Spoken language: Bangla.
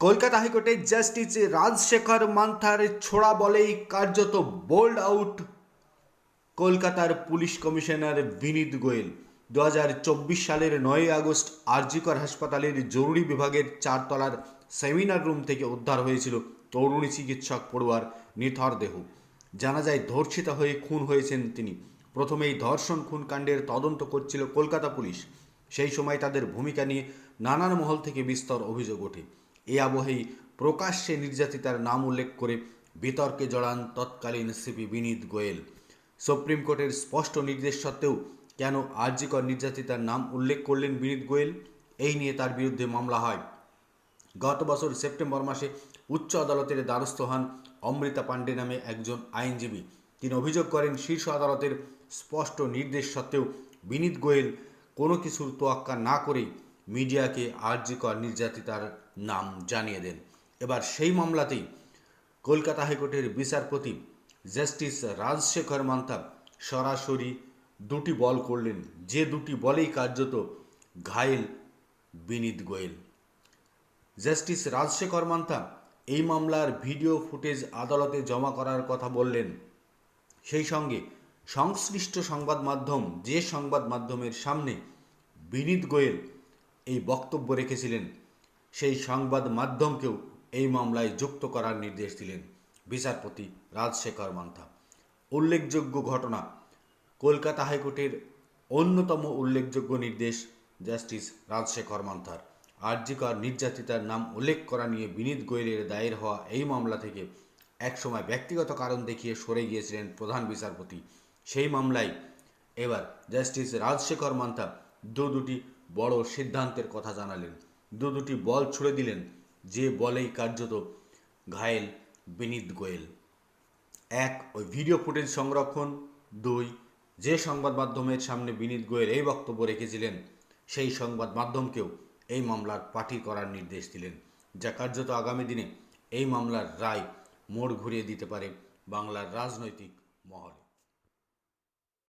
কলকাতা হাইকোর্টে জাস্টিস রাজশেখর মান্থার ছোড়া বলেই কার্যত বোল্ড আউট কলকাতার পুলিশ কমিশনার বিনীত গোয়েল। দুহাজার চব্বিশ সালের নয় আগস্ট আরজিকর হাসপাতালের জরুরি বিভাগের চারতলার সেমিনার রুম থেকে উদ্ধার হয়েছিল তরুণী চিকিৎসক পড়ুয়ার নিথর দেহ। জানা যায়, ধর্ষিতা হয়ে খুন হয়েছেন তিনি। প্রথমেই ধর্ষণ খুন কাণ্ডের তদন্ত করছিল কলকাতা পুলিশ। সেই সময় তাদের ভূমিকা নিয়ে নানান মহল থেকে বিস্তর অভিযোগ ওঠে। এ আবহেই প্রকাশ্যে নির্যাতিতার নাম উল্লেখ করে বিতর্কে জড়ান তৎকালীন সিপি বিনীত গোয়েল। সুপ্রিম কোর্টের স্পষ্ট নির্দেশ সত্ত্বেও কেন আরজিকর নির্যাতিতার নাম উল্লেখ করলেন বিনীত গোয়েল? এই নিয়ে তার বিরুদ্ধে মামলা হয়। গত বছর সেপ্টেম্বর মাসে উচ্চ আদালতের দ্বারস্থ হন অমৃতা পাণ্ডে নামে একজন আইনজীবী। তিনি অভিযোগ করেন, শীর্ষ আদালতের স্পষ্ট নির্দেশ সত্ত্বেও বিনীত গোয়েল কোনো কিছুর তোয়াক্কা না করেই মিডিয়াকে আরজিকর নির্যাতিতার নাম জানিয়ে দেন। এবার সেই মামলাতেই কলকাতা হাইকোর্টের বিচারপতি জাস্টিস রাজশেখর মান্তা সরাসরি দুটি বল করলেন। যে দুটি বলেই কার্যত ঘায়েল বিনীত গোয়েল। জাস্টিস রাজশেখর মান্তা এই মামলার ভিডিও ফুটেজ আদালতে জমা করার কথা বললেন। সেই সঙ্গে সংশ্লিষ্ট সংবাদ মাধ্যম যে সংবাদ মাধ্যমের সামনে বিনীত গোয়েল এই বক্তব্য রেখেছিলেন। সেই সংবাদ মাধ্যমকেও এই মামলায় যুক্ত করার নির্দেশ দিলেন বিচারপতি রাজশেখর মান্থা। উল্লেখযোগ্য ঘটনা, কলকাতা হাইকোর্টের অন্যতম উল্লেখযোগ্য নির্দেশ জাস্টিস রাজশেখর মান্থার। আরজিকর নির্যাতিতার নাম উল্লেখ করা নিয়ে বিনীত গোয়েলের দায়ের হওয়া এই মামলা থেকে একসময় ব্যক্তিগত কারণ দেখিয়ে সরে গিয়েছিলেন প্রধান বিচারপতি। সেই মামলায় এবার জাস্টিস রাজশেখর মান্থা দু দুটি বড় সিদ্ধান্তের কথা জানালেন। দু দুটি বল ছুড়ে দিলেন। যে বলেই কার্যত ঘায়েল বিনীত গোয়েল। এক, ওই ভিডিও ফুটেজ সংরক্ষণ। দুই, যে সংবাদ মাধ্যমের সামনে বিনীত গোয়েল এই বক্তব্য রেখেছিলেন, সেই সংবাদ মাধ্যমকেও এই মামলার পাঠি করার নির্দেশ দিলেন, যা কার্যত আগামী দিনে এই মামলার রায় মোড় ঘুরিয়ে দিতে পারে বাংলার রাজনৈতিক মহলে।